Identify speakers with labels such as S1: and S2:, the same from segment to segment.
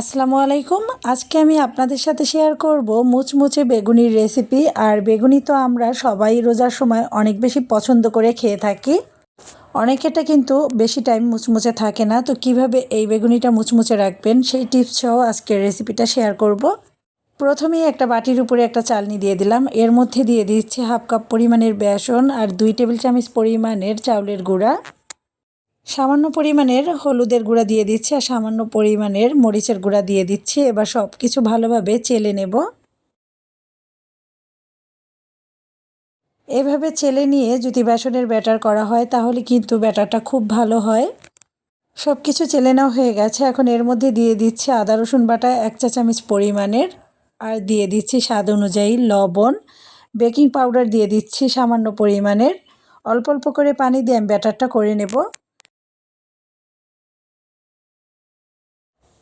S1: আসসালামু আলাইকুম। আজকে আমি আপনাদের সাথে শেয়ার করব মুচমুচে বেগুনির রেসিপি আর বেগুনি তো আমরা সবাই রোজার সময় অনেক বেশি পছন্দ করে খেয়ে থাকি। অনেকেটা কিন্তু বেশি টাইম মুচমুচে থাকে না, তো কীভাবে এই বেগুনিটা মুচমুচে রাখবেন সেই টিপস সহ আজকের রেসিপিটা শেয়ার করব। প্রথমেই একটা বাটির উপরে একটা চালনি দিয়ে দিলাম। এর মধ্যে দিয়ে দিচ্ছি হাফ কাপ পরিমাণের বেসন আর দুই টেবিল চামচ পরিমাণের চাউলের গুঁড়া। সামান্য পরিমাণের হলুদের গুঁড়া দিয়ে দিচ্ছি আর সামান্য পরিমাণের মরিচের গুঁড়া দিয়ে দিচ্ছি। এবার সব কিছু ভালোভাবে চেলে নেব। এভাবে চেলে নিয়ে যদি বেসনের ব্যাটার করা হয়, তাহলে কিন্তু ব্যাটারটা খুব ভালো হয়। সব কিছু চেলে নেওয়া হয়ে গেছে। এখন এর মধ্যে দিয়ে দিচ্ছি আদা, রসুন বাটা, এক চা চামচ পরিমাণের। আর দিয়ে দিচ্ছি স্বাদ অনুযায়ী লবণ। বেকিং পাউডার দিয়ে দিচ্ছি সামান্য পরিমাণের। অল্প অল্প করে পানি দিয়ে আমি ব্যাটারটা করে নেব।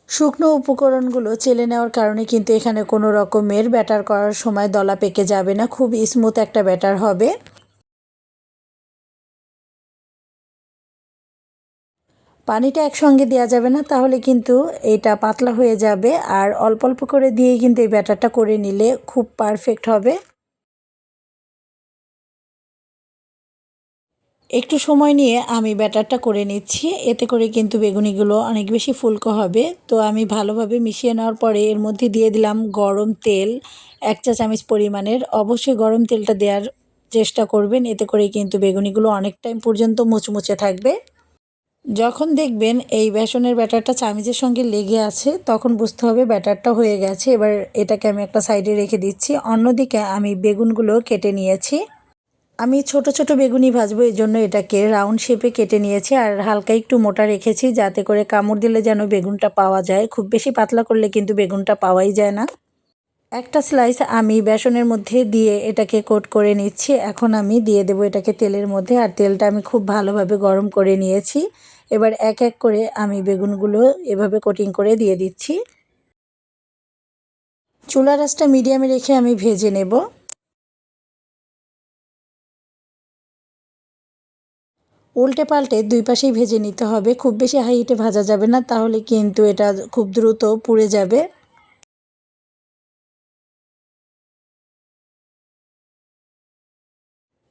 S1: শুকনো উপকরণগুলো চেলে নেওয়ার কারণে কিন্তু এখানে কোনো রকমের ব্যাটার করার সময় দলা পেকে যাবে না, খুব স্মুথ একটা ব্যাটার হবে। পানিটা একসঙ্গে দেওয়া যাবে না, তাহলে কিন্তু এটা পাতলা হয়ে যাবে, আর অল্প অল্প করে দিয়ে কিন্তু এই ব্যাটারটা করে নিলে খুব পারফেক্ট হবে। একটু সময় নিয়ে আমি ব্যাটারটা করে নিচ্ছি। এতে করে কিন্তু বেগুনিগুলো অনেক বেশি ফুলকো হবে। তো আমি ভালোভাবে মিশিয়ে নেওয়ার পরে এর মধ্যে দিয়ে দিলাম গরম তেল, এক চা চামচ পরিমাণের। অবশ্যই গরম তেলটা দেওয়ার চেষ্টা করবেন। এতে করে কিন্তু বেগুনিগুলো অনেক টাইম পর্যন্ত মুচমুচে থাকবে। যখন দেখবেন এই বেসনের ব্যাটারটা চামিচের সঙ্গে লেগে আছে, তখন বুঝতে হবে ব্যাটারটা হয়ে গেছে। এবার এটাকে আমি একটা সাইডে রেখে দিচ্ছি। অন্যদিকে আমি বেগুনগুলো কেটে নিয়েছি। আমি ছোট ছোট বেগুনি ভাজবো, এই জন্য এটাকে রাউন্ড শেপে কেটে নিয়েছি আর হালকা একটু মোটা রেখেছি যাতে করে কামড় দিলে যেন বেগুনটা পাওয়া যায়। খুব বেশি পাতলা করলে কিন্তু বেগুনটা পাওয়াই যায় না। একটা স্লাইস আমি বেসনের মধ্যে দিয়ে এটাকে কোট করে নিচ্ছি। এখন আমি দিয়ে দেবো এটাকে তেলের মধ্যে আর তেলটা আমি খুব ভালোভাবে গরম করে নিয়েছি। এবার এক এক করে আমি বেগুনগুলো এভাবে কোটিং করে দিয়ে দিচ্ছি। চুলা রাসটা মিডিয়ামে রেখে আমি ভেজে নেব। উল্টে পাল্টে দুই পাশেই ভেজে নিতে হবে। খুব বেশি হাই হিটে ভাজা যাবে না, তাহলে কিন্তু এটা খুব দ্রুত পুড়ে যাবে।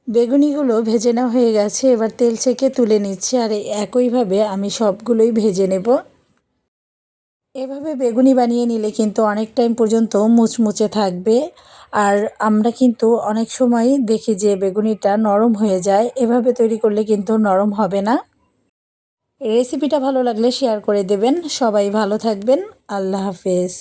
S1: বেগুনিগুলো ভেজে নেওয়া হয়ে গেছে, এবার তেল ছেঁকে তুলে নিচ্ছি, আর একইভাবে আমি সবগুলোই ভেজে নেব। এভাবে বেগুনি বানিয়ে নিলে কিন্তু অনেক টাইম পর্যন্ত মুচমুচে থাকবে। আর আমরা কিন্তু অনেক সময় দেখি যে বেগুনিটা নরম হয়ে যায়। এভাবে তৈরি করলে কিন্তু নরম হবে না। রেসিপিটা ভালো লাগলে শেয়ার করে দেবেন। সবাই ভালো থাকবেন। আল্লাহ হাফেজ।